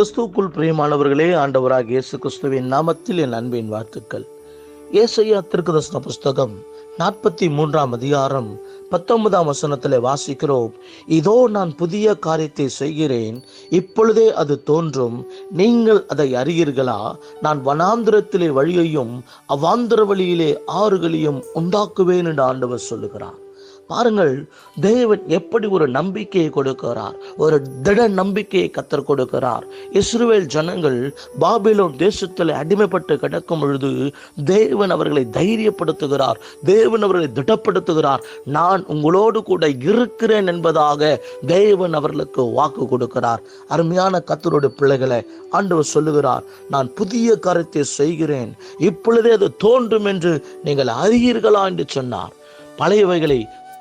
கிறிஸ்துவுக்குள் பிரியமானவர்களே ஆண்டவராக இயேசு கிறிஸ்துவின் நாமத்தில் என் அன்பின் வாழ்த்துக்கள். ஏசையா திருக்கதர்சன புஸ்தகம் நாற்பத்தி மூன்றாம் அதிகாரம் பத்தொன்பதாம் வசனத்தில் வாசிக்கிறோம். இதோ நான் புதிய காரியத்தை செய்கிறேன். இப்பொழுதே அது தோன்றும். நீங்கள் அதை அறியீர்களா? நான் வனாந்திரத்திலே வழியையும் அவாந்திர வழியிலே ஆறுகளையும் உண்டாக்குவேன் என்று ஆண்டவர் சொல்லுகிறார். பாருங்கள் தேவன் எப்படி ஒரு நம்பிக்கையை கொடுக்கிறார். ஒரு திட நம்பிக்கையை கத்தர் கொடுக்கிறார். இஸ்ரேல் ஜனங்கள் பாபிலோன் தேசத்தில் அடிமைப்பட்டு கிடக்கும் பொழுது தேவன் அவர்களை தைரியப்படுத்துகிறார். தேவன் அவர்களை திடப்படுத்துகிறார். நான் உங்களோடு கூட இருக்கிறேன் என்பதாக தேவன் அவர்களுக்கு வாக்கு கொடுக்கிறார். அருமையான கத்தருடைய பிள்ளைகளை ஆண்டவர் சொல்லுகிறார் நான் புதிய கருத்தை செய்கிறேன். இப்பொழுதே அது தோன்றும் என்று நீங்கள் அறியீர்களா? என்று சொன்னார். பழையவைகளை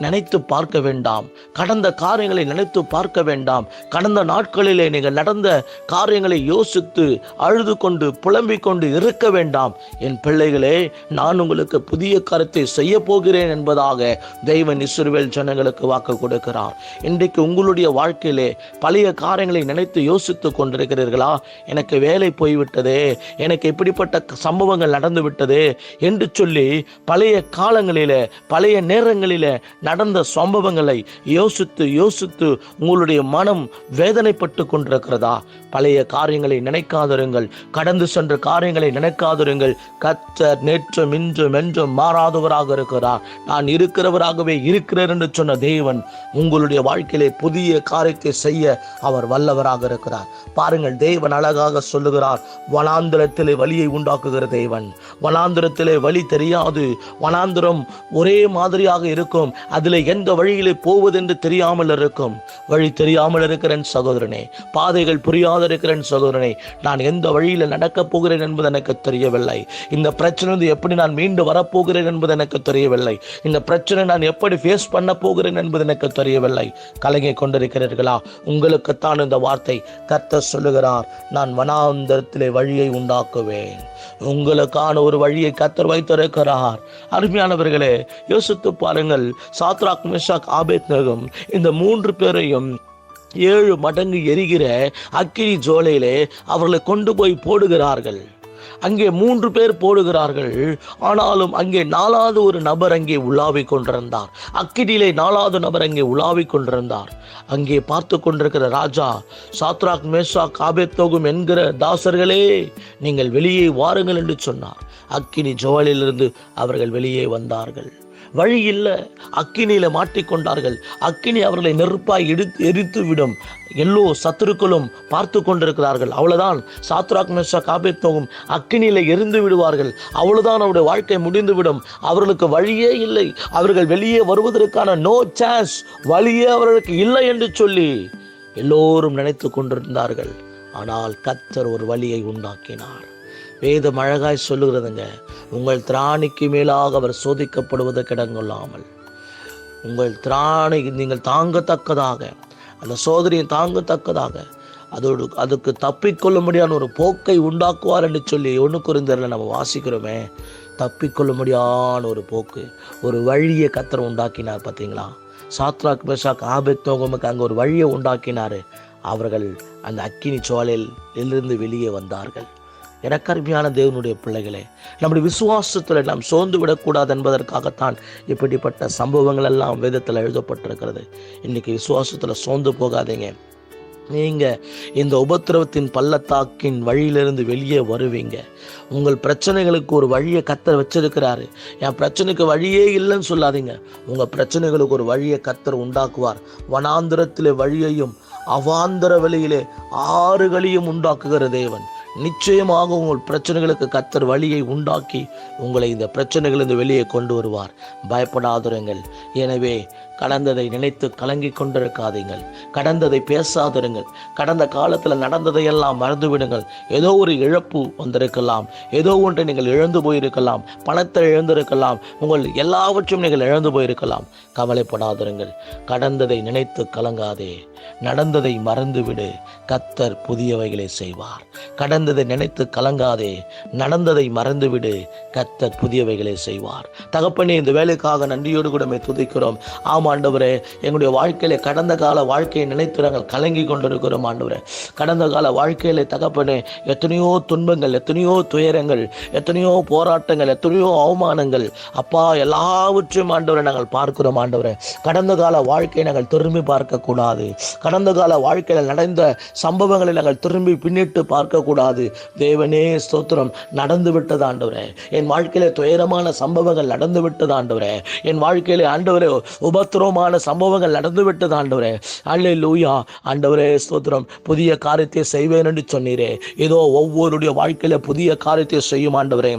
நினைத்து பார்க்க வேண்டாம். கடந்த காரியங்களை நினைத்து பார்க்க வேண்டாம். கடந்த நாட்களிலே நீங்கள் நடந்த காரியங்களை யோசித்து அழுது கொண்டு புலம்பிக் கொண்டு இருக்க வேண்டாம். என் பிள்ளைகளே நான் உங்களுக்கு புதிய கருத்தை செய்ய போகிறேன் என்பதாக தெய்வன் இஸ்ரவேல் ஜனங்களுக்கு வாக்கு கொடுக்கிறார். இன்றைக்கு உங்களுடைய வாழ்க்கையிலே பழைய காரியங்களை நினைத்து யோசித்து கொண்டிருக்கிறீர்களா? எனக்கு வேலை போய்விட்டதே எனக்கு இப்படிப்பட்ட சம்பவங்கள் நடந்து விட்டது என்று சொல்லி பழைய காலங்களில பழைய நேரங்களில் நடந்த சம்பவங்களை யோசித்து யோசித்து உங்களுடைய மனம் வேதனைப்பட்டு கொண்டிருக்கிறதா? பழைய காரியங்களை நினைக்காதிருங்கள். கடந்து சென்ற காரியங்களை நினைக்காதிருங்கள். கத்தர் நேற்றும் இன்றும் என்றும் மாறாதவராக இருக்கிறார். நான் இருக்கிறவராகவே இருக்கிறேன் என்று சொன்ன தேவன் உங்களுடைய வாழ்க்கையிலே புதிய காரியத்தை செய்ய அவர் வல்லவராக இருக்கிறார். பாருங்கள் தேவன் அழகாக சொல்லுகிறார் வனாந்திரத்திலே வழியை உண்டாக்குகிற தேவன். வனாந்திரத்திலே வழி தெரியாது. வனாந்திரம் ஒரே மாதிரியாக இருக்கும். அதில் எந்த வழியிலே போவதென்று தெரியாமல் இருக்கும் வழி தெரியாமல் இருக்கிறேன் சகோதரனே. பாதைகள் புரியாத இருக்கிறேன் சகோதரனே. நான் எந்த வழியில் நடக்கப் போகிறேன் என்பது எனக்கு தெரியவில்லை. இந்த பிரச்சனை வந்து எப்படி நான் மீண்டு வரப்போகிறேன் என்பது எனக்கு தெரியவில்லை. இந்த பிரச்சனை நான் எப்படி ஃபேஸ் பண்ண போகிறேன் என்பது எனக்கு தெரியவில்லை. கலங்கிக் கொண்டிருக்கிறீர்களா? உங்களுக்குத்தான் இந்த வார்த்தை கத்த சொல்லுகிறார். நான் வனாந்தரத்திலே வழியை உண்டாக்குவேன். உங்களுக்கான ஒரு வழியை கத்தர் வைத்திருக்கிறார். அருமையானவர்களே யோசித்து பாருங்கள். சாத்ராக் மிஷாக் ஆபேத் நகம் இந்த மூன்று பேரையும் ஏழு மடங்கு எரிகிற அக்கினி ஜோலையிலே அவர்களை கொண்டு போய் போடுகிறார்கள். அங்கே மூன்று பேர் போடுகிறார்கள். ஆனாலும் அங்கே நாலாவது ஒரு நபர் அங்கே உலாவிக் கொண்டிருந்தார். அக்கினியிலே நாலாவது நபர் அங்கே உலாவிக் கொண்டிருந்தார். அங்கே பார்த்து கொண்டிருக்கிற ராஜா சாத்ராக் மேஷா காபேத்தோகும் என்கிற தாசர்களே நீங்கள் வெளியே வாருங்கள் என்று சொன்னார். அக்கினி ஜோலிலிருந்து அவர்கள் வெளியே வந்தார்கள். வழி இல்லை அக்கினியில மாட்டிக்கொண்டார்கள். அக்கினி அவர்களை நெருப்பாய் எடுத்து எரித்து விடும் எல்லோ சத்துருக்களும் பார்த்து கொண்டிருக்கிறார்கள். அவ்வளவுதான். சாத்ராக் மெஷா காபேத்தோகும் அக்கினியில எரிந்து விடுவார்கள். அவ்வளவுதான் அவருடைய வாழ்க்கை முடிந்துவிடும். அவர்களுக்கு வழியே இல்லை. அவர்கள் வெளியே வருவதற்கான நோ சான்ஸ் வழியே அவர்களுக்கு இல்லை என்று சொல்லி எல்லோரும் நினைத்து கொண்டிருந்தார்கள். ஆனால் கத்தர் ஒரு வழியை உண்டாக்கினார். வேதம் அழகாய் சொல்லுகிறதுங்க உங்கள் திராணிக்கு மேலாக அவர் சோதிக்கப்படுவது கிடங்கொள்ளாமல். உங்கள் திராணி நீங்கள் தாங்கத்தக்கதாக அந்த சோதனையை தாங்கத்தக்கதாக அதோடு அதுக்கு தப்பிக்கொள்ள முடியாத ஒரு போக்கை உண்டாக்குவார் என்று சொல்லி ஒன்று குறைந்தரில் நம்ம வாசிக்கிறோமே தப்பிக்கொள்ள முடியாத ஒரு போக்கு ஒரு வழியை கத்திரம் உண்டாக்கினார் பார்த்தீங்களா? சாத்ராக் பெஷாக் ஆபத்தோகமுக்கு அங்கே ஒரு வழியை உண்டாக்கினார். அவர்கள் அந்த அக்கினி சோலையில் இருந்து வெளியே வந்தார்கள். எனக்கருமையான தேவனுடைய பிள்ளைகளே நம்முடைய விசுவாசத்தில் நாம் சோர்ந்து விடக்கூடாது என்பதற்காகத்தான் இப்படிப்பட்ட சம்பவங்கள் எல்லாம் வேதத்தில் எழுதப்பட்டிருக்கிறது. இன்னைக்கு விசுவாசத்தில் சோர்ந்து போகாதீங்க. நீங்க இந்த உபத்திரவத்தின் பள்ளத்தாக்கின் வழியிலிருந்து வெளியே வருவீங்க. உங்கள் பிரச்சனைகளுக்கு ஒரு வழியை கத்தர் வச்சிருக்கிறாரு. என் பிரச்சனைக்கு வழியே இல்லைன்னு சொல்லாதீங்க. உங்க பிரச்சனைகளுக்கு ஒரு வழியை கத்தர் உண்டாக்குவார். வனாந்திரத்திலே வழியையும் அவாந்திர வழியிலே ஆறுகளையும் உண்டாக்குகிற தேவன். நிச்சயமாக உங்கள் பிரச்சனைகளுக்கு கத்தர் வழியை உண்டாக்கி உங்களை இந்த பிரச்சனைகளிலிருந்து வெளியே கொண்டு வருவார். பயப்படாதிருங்கள். எனவே கடந்ததை நினைத்து கலங்கி கொண்டிருக்காதீங்கள் கடந்ததை பேசாதிருங்கள். கடந்த காலத்தில் நடந்ததையெல்லாம் மறந்துவிடுங்கள். ஏதோ ஒரு இழப்பு வந்திருக்கலாம். ஏதோ ஒன்றை நீங்கள் இழந்து போயிருக்கலாம். பணத்தை இழந்திருக்கலாம். உங்கள் எல்லாவற்றையும் நீங்கள் இழந்து போயிருக்கலாம். கவலைப்படாதிருங்கள். கடந்ததை நினைத்து கலங்காதே. நடந்ததை மறந்துவிடு. கத்தர் புதியவைகளை செய்வார். கடந்ததை நினைத்து கலங்காதே. நடந்ததை மறந்துவிடு. கத்தர் புதியவைகளை செய்வார். தகப்பனே இந்த வேலைக்காக நன்றியோடு கூட துதிக்கிறோம். ஆமா ஆண்டவரே எங்களுடைய வாழ்க்கையில கடந்த கால வாழ்க்கையை நினைத்து நாங்கள் கலங்கி கொண்டிருக்கிறோம் ஆண்டவரே. கடந்த கால வாழ்க்கையில தகப்பனே எத்தனையோ துன்பங்கள் எத்தனையோ துயரங்கள் எத்தனையோ போராட்டங்கள் எத்தனையோ அவமானங்கள் அப்பா எல்லாவற்றையும் ஆண்டவரை நாங்கள் பார்க்கிறோம் ஆண்டவரே. கடந்த கால வாழ்க்கையை நாங்கள் திரும்பி பார்க்கக்கூடாது. கடந்த கால வாழ்க்கையில் நடந்த சம்பவங்களை நாங்கள் திரும்பி பின்னிட்டு பார்க்கக்கூடாது. தேவனே ஸ்தோத்திரம். நடந்து விட்டது ஆண்டவரே. என் வாழ்க்கையில துயரமான சம்பவங்கள் நடந்து விட்டது ஆண்டவரே. என் வாழ்க்கையில ஆண்டவரே உபத்திரவமான சம்பவங்கள் நடந்து விட்டது ஆண்டவரே. அல்லே லூயா ஆண்டவரே ஸ்தோத்திரம். புதிய காரியத்தை செய்வேன் என்று சொன்னீரே. ஏதோ ஒவ்வொருடைய வாழ்க்கையில புதிய காரியத்தை செய்யும் ஆண்டவரே.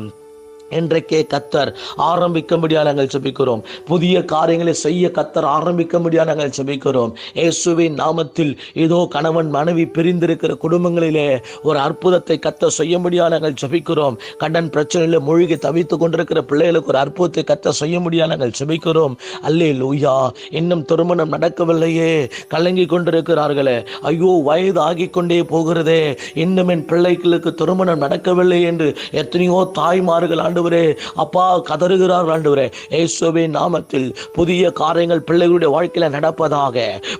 இன்றைக்கே கத்தர் ஆரம்பிக்கும்படியாக நாங்கள் ஜெபிக்கிறோம். புதிய காரியங்களை செய்ய கத்தர் ஆரம்பிக்கும்படியாக நாங்கள் ஜெபிக்கிறோம். இயேசுவின் நாமத்தில் இதோ கணவன் மனைவி பிரிந்திருக்கிற குடும்பங்களிலே ஒரு அற்புதத்தை கத்தர் செய்யும்படியாக நாங்கள் ஜெபிக்கிறோம். கடன் பிரச்சனையில மூழ்கி தவித்துக் கொண்டிருக்கிற பிள்ளைகளுக்கு ஒரு அற்புதத்தை கத்தர் செய்யும்படியாக நாங்கள் ஜெபிக்கிறோம். அல்லே லூயா இன்னும் திருமணம் நடக்கவில்லையே. கலங்கி கொண்டிருக்கிறார்களே. ஐயோ வயது ஆகி கொண்டே போகிறதே. இன்னும் என் பிள்ளைகளுக்கு திருமணம் நடக்கவில்லை என்று எத்தனையோ தாய்மார்கள் ஆண்டு ஆண்டவரே அப்பா கதறுகிறார் ஆண்டவரே. இயேசுவின் நாமத்தில் புதிய காரியங்கள் பிள்ளைகளுடைய வாழ்க்கையில நடப்பதாக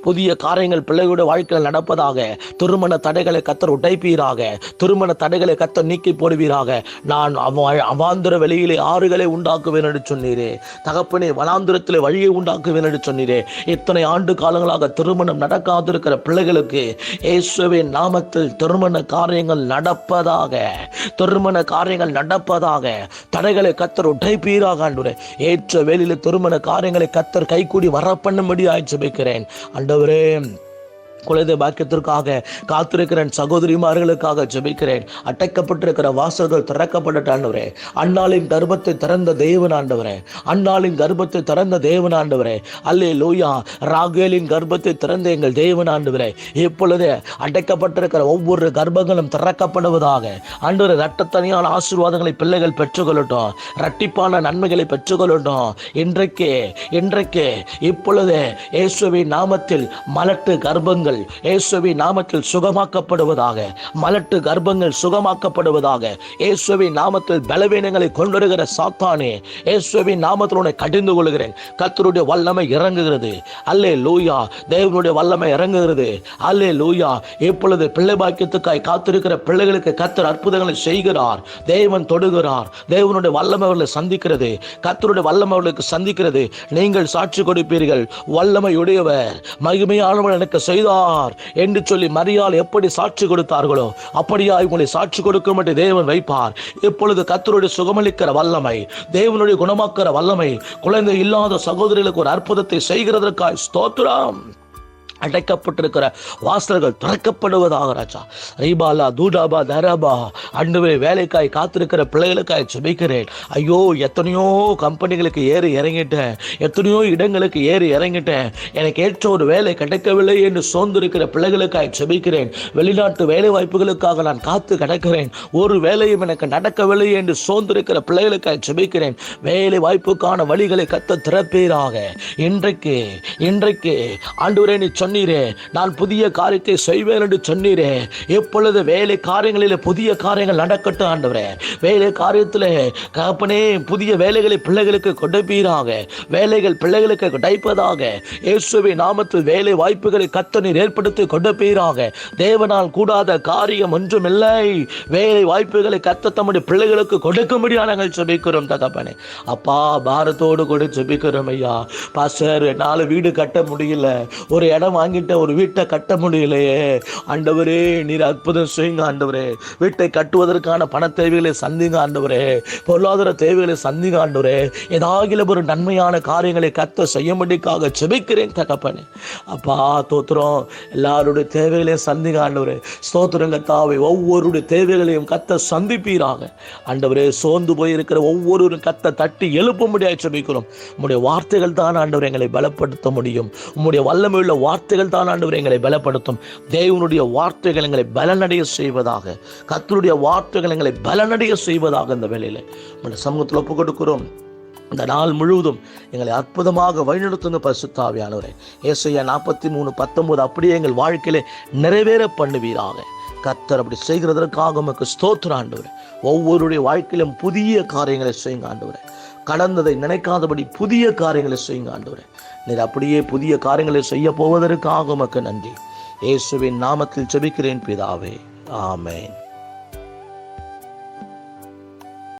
புதிய காரியங்கள் பிள்ளைகளுடைய வாழ்க்கையில் நடப்பதாக திருமண தடைகளை கத்தர் உடைப்பீராக திருமண தடைகளை கத்தர் நீக்கி போடுவீராக. நான் அவாந்திர வெளியிலே ஆறுகளை உண்டாக்குவேன் என்று சொன்னீரே. தகப்பனே வனாந்திரத்திலே வழியை உண்டாக்குவேன் என்று சொன்னீரே. இத்தனை ஆண்டு காலங்களாக திருமணம் நடக்காதிருக்கிற பிள்ளைகளுக்கு இயேசுவின் நாமத்தில் திருமண காரியங்கள் நடப்பதாக திருமண காரியங்கள் நடப்பதாக தடைகளை கத்தர் உடைப்பீராக ஆண்டுரே ஏற்ற வேலையில் திருமண காரியங்களை கத்தர் கைகூடி வர ஆய்ச்சி வைக்கிறேன் ஆண்டவரே குழந்தை பாக்கியத்திற்காக காத்திருக்கிறேன் சகோதரிமார்களுக்காக ஜெபிக்கிறேன். அடைக்கப்பட்டிருக்கிற வாசல்கள் திறக்கப்பட்டுட்டாண்டவரே அண்ணாளின் கர்ப்பத்தை திறந்த தேவன் ஆண்டவரே. அண்ணாளின் கர்ப்பத்தை திறந்த தேவன் ஆண்டவரே. அல்லே லூயா ராகேலின் கர்ப்பத்தை திறந்த எங்கள் தேவன் ஆண்டவரே. இப்பொழுது அடைக்கப்பட்டிருக்கிற ஒவ்வொரு கர்ப்பங்களும் திறக்கப்படுவதாக. அன்று ரட்டத்தனியான ஆசீர்வாதங்களை பிள்ளைகள் பெற்றுக்கொள்ளட்டும். ரட்டிப்பான நன்மைகளை பெற்றுக்கொள்ளட்டும். இன்றைக்கே இன்றைக்கே இப்பொழுது இயேசுவின் நாமத்தில் மலட்டு கர்ப்பங்கள் கர்ப்பங்கள் இயேசுவின் நாமத்தில் சுகமாக்கப்படுவதாக மலட்டு கர்ப்பங்கள் சுகமாக்கப்படுவதாக இயேசுவின் நாமத்தில் பலவீனங்களை கொண்டு சாத்தானே இயேசுவின் நாமத்தில் உன்னை கடிந்து கொள்கிறேன். கத்தருடைய வல்லமை இறங்குகிறது. அல்லே லூயா தேவனுடைய வல்லமை இறங்குகிறது. அல்லே லூயா இப்பொழுது பிள்ளை பாக்கியத்துக்காய் காத்திருக்கிற பிள்ளைகளுக்கு கத்தர் அற்புதங்களை செய்கிறார். தேவன் தொடுகிறார். தேவனுடைய வல்லமை அவர்களை சந்திக்கிறது. கத்தருடைய வல்லமை அவர்களுக்கு சந்திக்கிறது. நீங்கள் சாட்சி கொடுப்பீர்கள். வல்லமையுடையவர். மகிமையானவர் எனக்கு செய்தார். என்று சொல்லி மரியாள் எப்படி சாட்சி கொடுத்தார்களோ அப்படியா உங்களை சாட்சி கொடுக்கும் என்று தேவன் வைப்பார். இப்பொழுது கத்தருடைய சுகமளிக்கிற வல்லமை தேவனுடைய குணமாக்கிற வல்லமை குழந்தை இல்லாத சகோதரிகளுக்கு ஒரு அற்புதத்தை செய்கிறதற்காய் ஸ்தோத்திரம். அடைக்கப்பட்டிருக்கிற வாசல்கள் திறக்கப்படுவதாக ராஜா. ரீபாலா தூடாபா தராபா அண்டுவே வேலைக்காய் காத்திருக்கிற பிள்ளைகளுக்காய் சுமைக்கிறேன் ஐயோ எத்தனையோ கம்பெனிகளுக்கு ஏறி இறங்கிட்டேன். எத்தனையோ இடங்களுக்கு ஏறி இறங்கிட்டேன். எனக்கு ஏற்ற ஒரு வேலை கிடைக்கவில்லை என்று சோர்ந்திருக்கிற பிள்ளைகளுக்காய் சுமைக்கிறேன் வெளிநாட்டு வேலை வாய்ப்புகளுக்காக நான் காத்து கிடக்கிறேன். ஒரு வேலையும் எனக்கு நடக்கவில்லை என்று சோர்ந்திருக்கிற பிள்ளைகளுக்காய் சுமைக்கிறேன் வேலை வாய்ப்புக்கான வழிகளை கத்த திறப்பீராக. இன்றைக்கு இன்றைக்கு ஆண்டு நீ சொன்னீரே நான் புதிய காரியத்தை செய்வேன் என்று சொன்னீரே. எப்பொழுது வேலை காரியங்களில் புதிய காரியங்கள் நடக்கட்டும் ஆண்டவரே. வேலை காரியத்தில் கப்பனே புதிய வேலைகளை பிள்ளைகளுக்கு கொடுப்பீராக. வேலைகள் பிள்ளைகளுக்கு கிடைப்பதாக. இயேசுவை நாமத்தில் வேலை வாய்ப்புகளை கத்த நீர் ஏற்படுத்தி கொடுப்பீராக. தேவனால் கூடாத காரியம் ஒன்றுமில்லை. வேலை வாய்ப்புகளை கத்த தம்முடைய பிள்ளைகளுக்கு கொடுக்கும்படியா நாங்கள் ஜெபிக்கிறோம் தகப்பனே. அப்பா பாரத்தோடு கூட ஜெபிக்கிறோம் ஐயா. பாஸ்டர் என்னால் வீடு கட்ட முடியல. ஒரு இடம் வாங்கிட்ட ஒரு வீட்டை கட்ட முடியலையே. ஆண்டவரே நீர் அற்புதம் செய்யுங்க ஆண்டவரே. வீட்டை கட்டுவதற்கான பண தேவைகளை சந்திங்க ஆண்டவரே. பொருளாதார தேவைகளை சந்திங்க ஆண்டவரே. ஏதாகிலும் ஒரு நன்மையான காரியங்களை கத்த செய்யும்படிக்காக செபிக்கிறேன் தகப்பனே. அப்பா தோத்திரம் எல்லாருடைய தேவைகளையும் சந்திங்க ஆண்டவரே. ஸ்தோத்திரங்க தாவை ஒவ்வொருடைய தேவைகளையும் கத்த சந்திப்பீராக. ஆண்டவரே சோர்ந்து போயிருக்கிற ஒவ்வொருவரும் கத்த தட்டி எழுப்ப முடியாது செபிக்கிறோம் உங்களுடைய வார்த்தைகள் தான் ஆண்டவர் எங்களை பலப்படுத்த முடியும். உங்களுடைய வல்லமையுள்ள வார்த்தைகள் தான் ஆண்டவர் எங்களை பலப்படுத்தும். தேவனுடைய வார்த்தைகள் எங்களை பலனடைய செய்வதாக கத்தருடைய வார்த்தைகள் எங்களை பலனடைய செய்வதாக இந்த வேலையில் நம்முடைய சமூகத்தில் ஒப்பு கொடுக்கிறோம் இந்த நாள் முழுவதும் எங்களை அற்புதமாக வழிநடத்துங்க பரிசுத்தாவியானவரே ஏசையா நாற்பத்தி மூணு பத்தொன்பது அப்படியே எங்கள் வாழ்க்கையிலே நிறைவேற பண்ணுவீராக. கத்தர் அப்படி செய்கிறதற்காக உமக்கு ஸ்தோத்திர ஆண்டவரே. ஒவ்வொருடைய வாழ்க்கையிலும் புதிய காரியங்களை செய்யுங்க ஆண்டவரே. கடந்ததை நினைக்காதபடி புதிய காரியங்களை செய்யுங்க ஆண்டவரே. நீர் அப்படியே புதிய காரியங்களை செய்ய போவதற்காக உமக்கு நன்றி. இயேசுவின் நாமத்தில் செபிக்கிறேன் பிதாவே. ஆமேன்.